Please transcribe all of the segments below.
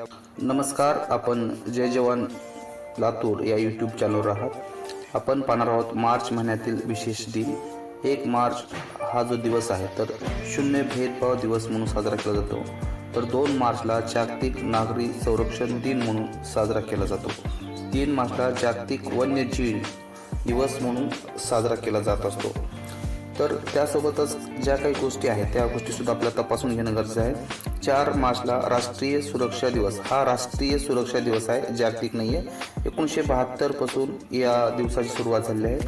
आपल्या नमस्कार आपण जय जवान लातूर या यूट्यूब चॅनलवर आहात. आपण पाहणार आहोत मार्च महिन्यातील विशेष दिन. एक मार्च हा जो दिवस आहे तर शून्य भेदभाव दिवस म्हणून साजरा केला जातो. तर दोन मार्चला जागतिक नागरी संरक्षण दिन म्हणून साजरा केला जातो. तीन मार्चला जागतिक वन्यजीव दिवस म्हणून साजरा केला जात असतो. तर त्यासोबतच ज्या काही गोष्टी आहेत त्या गोष्टीसुद्धा आपल्याला तपासून घेणं गरजेचं आहे. चार मार्चला राष्ट्रीय सुरक्षा दिवस. हा राष्ट्रीय सुरक्षा दिवस आहे जागतिक नाही आहे एकोणीसशे बहात्तरपासून या दिवसाची सुरुवात झाली आहे.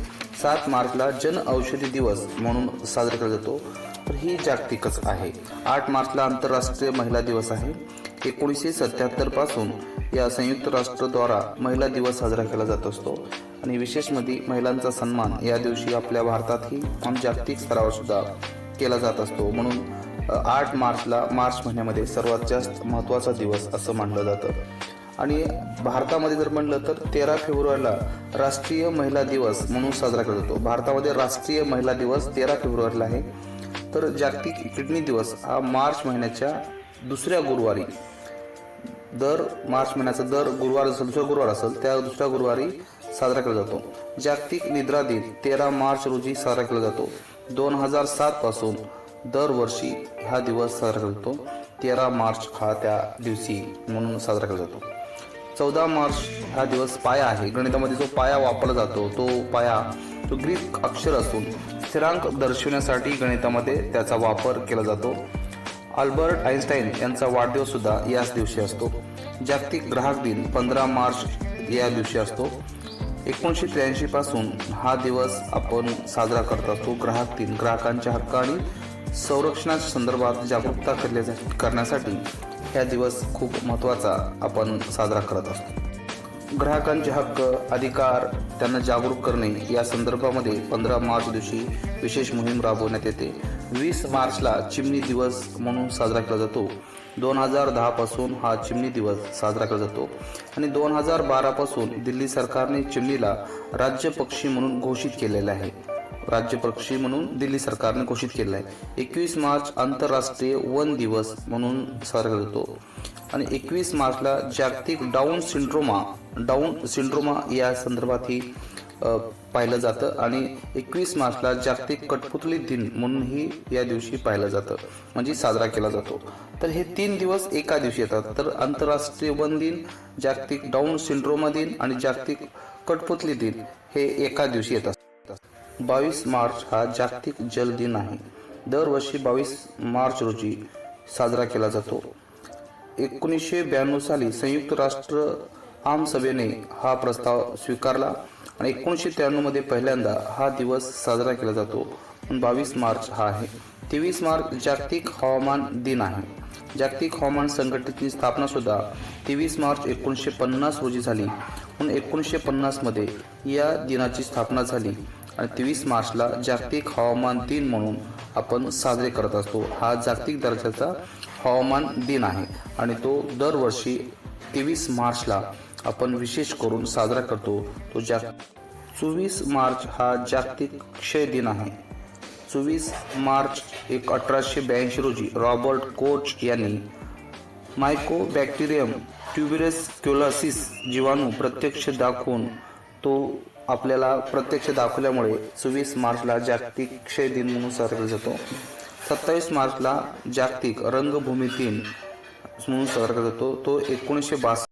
सात मार्चला जन औषधी दिवस म्हणून साजरा केला जातो. तर ही जागतिकच आहे. आठ मार्चला आंतरराष्ट्रीय महिला दिवस आहे. एकोणीसशे सत्याहत्तरपासून या संयुक्त राष्ट्रद्वारा महिला दिवस साजरा केला जात असतो. आणि विशेषमध्ये महिलांचा सन्मान या दिवशी आपल्या भारतातही आणि जागतिक स्तरावर सुद्धा केला जात असतो. म्हणून आठ मार्चला मार्च महिन्यामध्ये सर्वात जास्त महत्त्वाचा दिवस असं मानलं जातं. आणि भारतामध्ये जर म्हणलं तर तेरा फेब्रुवारीला राष्ट्रीय महिला दिवस म्हणून साजरा केला जातो. भारतामध्ये राष्ट्रीय महिला दिवस तेरा फेब्रुवारीला आहे. तर जागतिक किडनी दिवस हा मार्च महिन्याच्या दुसऱ्या गुरुवारी दर मार्च महिन्याचा दर गुरुवार असेल दुसरा गुरुवार असेल त्या दुसऱ्या गुरुवारी साजरा केला जातो. जागतिक निद्रा दिन तेरा मार्च रोजी साजरा केला जातो. दोन हजार सात पासून दरवर्षी हा दिवस साजरा केला जातो. तेरा मार्च हा त्या दिवशी म्हणून साजरा केला जातो. चौदा मार्च हा दिवस पाया आहे. गणितामध्ये जो पाया वापरला जातो तो पाया तो ग्रीक अक्षर असून स्थिरांक दर्शविण्यासाठी गणितामध्ये त्याचा वापर केला जातो. आल्बर्ट आईन्स्टाईन यांचा वाढदिवस सुद्धा याच दिवशी असतो. जागतिक ग्राहक दिन पंधरा मार्च या दिवशी असतो. एकोणीसशे त्र्याऐंशी पासून हा दिवस आपण साजरा करत असतो. ग्राहक दिन ग्राहकांच्या हक्क आणि संरक्षणाच्या संदर्भात जागरूकता करण्यासाठी करण्यासाठी हा दिवस खूप महत्त्वाचा आपण साजरा करत असतो. ग्राहकांचे हक्क अधिकार त्यांना जागरूक करणे या संदर्भामध्ये पंधरा मार्च दिवशी विशेष मोहीम राबवण्यात येते. वीस मार्चला चिमणी दिवस म्हणून साजरा केला जातो. दोन हजार दहापासून हा चिमणी दिवस साजरा केला जातो. आणि दोन हजार बारापासून दिल्ली सरकारने चिमणीला राज्य पक्षी म्हणून घोषित केलेलं आहे. राज्य पक्षी म्हणून दिल्ली सरकारने घोषित केलेलं आहे. एकवीस मार्च आंतरराष्ट्रीय वन दिवस म्हणून साजरा केला जातो. आणि एकवीस मार्चला जागतिक डाऊन सिंड्रोमा डाऊन सिंड्रोमा या संदर्भातही पाहिलं जातं. आणि एकवीस मार्चला जागतिक कठपुतली दिन म्हणूनही या दिवशी पाहिलं जातं. म्हणजे साजरा केला जातो. तर हे तीन दिवस एका दिवशी येतात. तर आंतरराष्ट्रीय वन दिन जागतिक डाऊन सिंड्रोमा दिन आणि जागतिक कठपुतली दिन हे एका दिवशी येतात. बावीस मार्च हा जागतिक जल दिन आहे. दरवर्षी बावीस मार्च रोजी साजरा केला जातो. एकोणीसशे ब्याण्णव साली संयुक्त राष्ट्र आमसभेने हा प्रस्ताव स्वीकारला. आणि एकोणीसशे त्र्याण्णवमध्ये पहिल्यांदा हा दिवस साजरा केला जातो. बावीस मार्च हा आहे. तेवीस मार्च जागतिक हवामान दिन आहे. जागतिक हवामान संघटनेची स्थापना सुद्धा तेवीस मार्च एकोणीसशे पन्नास रोजी झाली. म्हणून एकोणीसशे पन्नासमध्ये या दिनाची स्थापना झाली. आणि तेवीस मार्चला जागतिक हवामान दिन म्हणून आपण साजरे करत असतो. हा जागतिक दर्जाचा हवामान दिन आहे आणि तो दरवर्षी तेवीस मार्चला आपण विशेष करून साजरा करतो. तो जाग चोवीस मार्च हा जागतिक क्षय दिन आहे. चोवीस मार्च एक अठराशे ब्याऐंशी रोजी रॉबर्ट कोच यांनी मायकोबॅक्टेरियम ट्युबिरस क्युलासिस जीवाणू प्रत्यक्ष दाखवून तो आपल्याला प्रत्यक्ष दाखवल्यामुळे चोवीस मार्चला जागतिक क्षय दिन म्हणून साजरा केला जातो. सत्तावीस मार्चला जागतिक रंगभूमी दिन म्हणून साजरा केला जातो तो एकोणीसशे बासष्ट